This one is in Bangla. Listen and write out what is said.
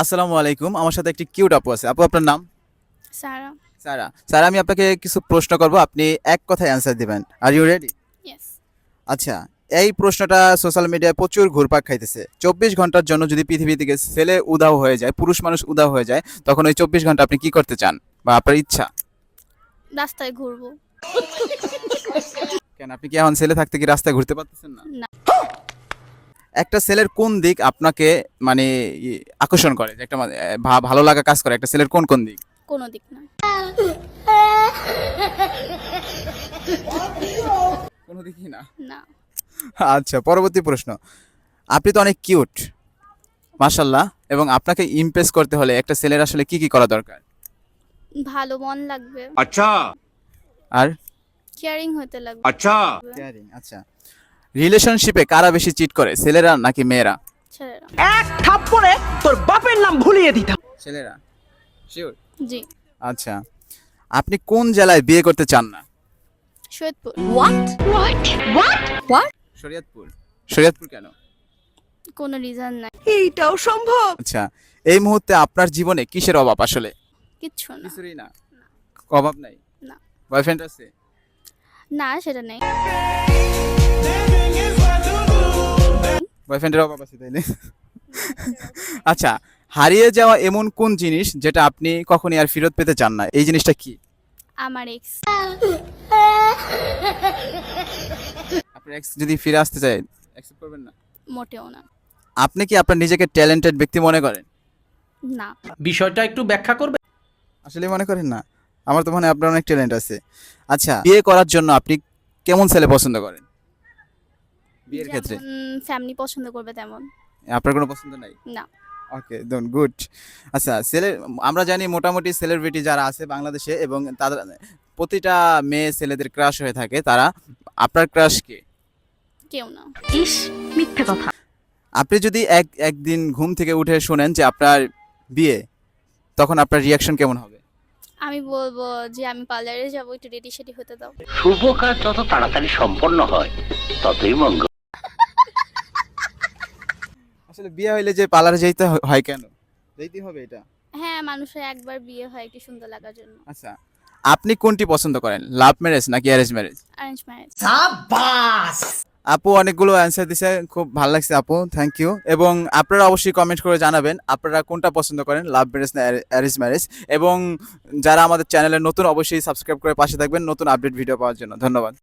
আসসালামু আলাইকুম। আমার সাথে একটি কিউট আপু আছে। আপু আপনার নাম? সারা। সারা। স্যার আমি আপনাকে কিছু প্রশ্ন করব। আপনি এক কথায় অ্যান্সার দিবেন। আর ইউ রেডি আচ্ছা এই প্রশ্নটা সোশ্যাল মিডিয়ায় প্রচুর ঘুরপাক খাইতেছে। চব্বিশ ঘণ্টার জন্য যদি পৃথিবী থেকে ছেলে উদাও হয়ে যায় পুরুষ মানুষ উদাও হয়ে যায় তখন ওই চব্বিশ ঘণ্টা আপনি কি করতে চান? বা আপনার ইচ্ছা? রাস্তায় ঘুরবো। কেন আপনি কি এখন ছেলে থাকতে কি রাস্তায় ঘুরতে পারতেছেন না? না। একটা সেলের কোন দিক আপনাকে মানে আকর্ষণ করে? একটা ভালো লাগা কাজ করে একটা সেলের কোন কোন দিক? কোন দিক না। কোনো দিকই না? না। আচ্ছা পরবর্তী প্রশ্ন। আপনি তো অনেক কিউট মাশাল্লাহ এবং আপনাকে ইমপ্রেস করতে হলে একটা ছেলের আসলে কি কি করা দরকার? ভালো মন লাগবে। আচ্ছা। আর? কেয়ারিং হতে লাগবে। আচ্ছা। কেয়ারিং আচ্ছা। রিলেশনশিপে কারা বেশি চিট করে ছেলেরা নাকি মেয়েরা? ছেলেরা। এক থাপ্পড়ে তোর বাপের নাম ভুলিয়ে দিতাম ছেলেরা? শিওর জি। আচ্ছা। আপনি কোন জেলায় বিয়ে করতে চান না? সৈয়দপুর। শরীয়তপুর। শরীয়তপুর কেন? কোনো রিজন নাই। এইটাও সম্ভব। আচ্ছা এই মুহূর্তে আপনার জীবনে কিসের অভাব আসলে? কিচ্ছু না। কিছুরই না। অভাব নাই? না। বয়ফ্রেন্ড আছে? না সেটা নেই। বয়ফ্রেন্ডের অভাব আছে তাইলে আচ্ছা হারিয়ে যাওয়া এমন কোন জিনিস যেটা আপনি কখনই আর ফেরত পেতে চান না? এই জিনিসটা কি? আমার এক্স আপনার এক্স যদি ফিরে আসতে চায় অ্যাকসেপ্ট করবেন না? মোটেও না। আপনি কি আপনার নিজেকে ট্যালেন্টেড ব্যক্তি মনে করেন? না। বিষয়টা একটু ব্যাখ্যা করবে? আসলে মনে করেন না? আমার তো মনে হয় আপনার অনেক ট্যালেন্ট আছে। আচ্ছা বিয়ে করার জন্য আপনি কেমন ছেলে পছন্দ করেন? বিয়ের ক্ষেত্রে? ফ্যামিলি পছন্দ করবে তেমন। আপনার কোনো পছন্দ নাই? না। ওকে ডন গুড আচ্ছা সেলে আমরা জানি মোটামুটি সেলিব্রিটি যারা আছে বাংলাদেশে এবং তাদের প্রতিটা মেয়ে ছেলেদের ক্রাশ হয়ে থাকে তারা আপনার ক্রাশ কে? কেউ না। ইস মিথ্যে কথা। আপনি যদি এক একদিন ঘুম থেকে উঠে শোনেন যে আপনার বিয়ে তখন আপনার রিয়াকশন কেমন হবে? আমি বলব যে আমি পার্লারে যাব একটু রেডি সেডি হতে দাও। শুভ কাজ যত তাড়াতাড়ি সম্পন্ন হয় ততই মঙ্গল। আসলে বিয়ে হইলে যে পার্লারে যাইতে হয় কেন? যেতেই হবে এটা। হ্যাঁ মানুষের একবার বিয়ে হয় একটু সুন্দর লাগার জন্য। আচ্ছা আপনি কোনটি পছন্দ করেন? লাভ ম্যারেজ নাকি অ্যারেঞ্জ ম্যারেজ অ্যারেঞ্জ ম্যারেজ আপু অনেকগুলো অ্যান্সার দিছে খুব ভালো লাগছে আপু থ্যাংক ইউ এবং আপনারা অবশ্যই কমেন্ট করে জানাবেন আপনারা কোনটা পছন্দ করেন লাভ ম্যারেজ না অ্যারেঞ্জ ম্যারেজ এবং যারা আমাদের চ্যানেলে নতুন অবশ্যই সাবস্ক্রাইব করে পাশে থাকবেন নতুন আপডেট ভিডিও পাওয়ার জন্য। ধন্যবাদ।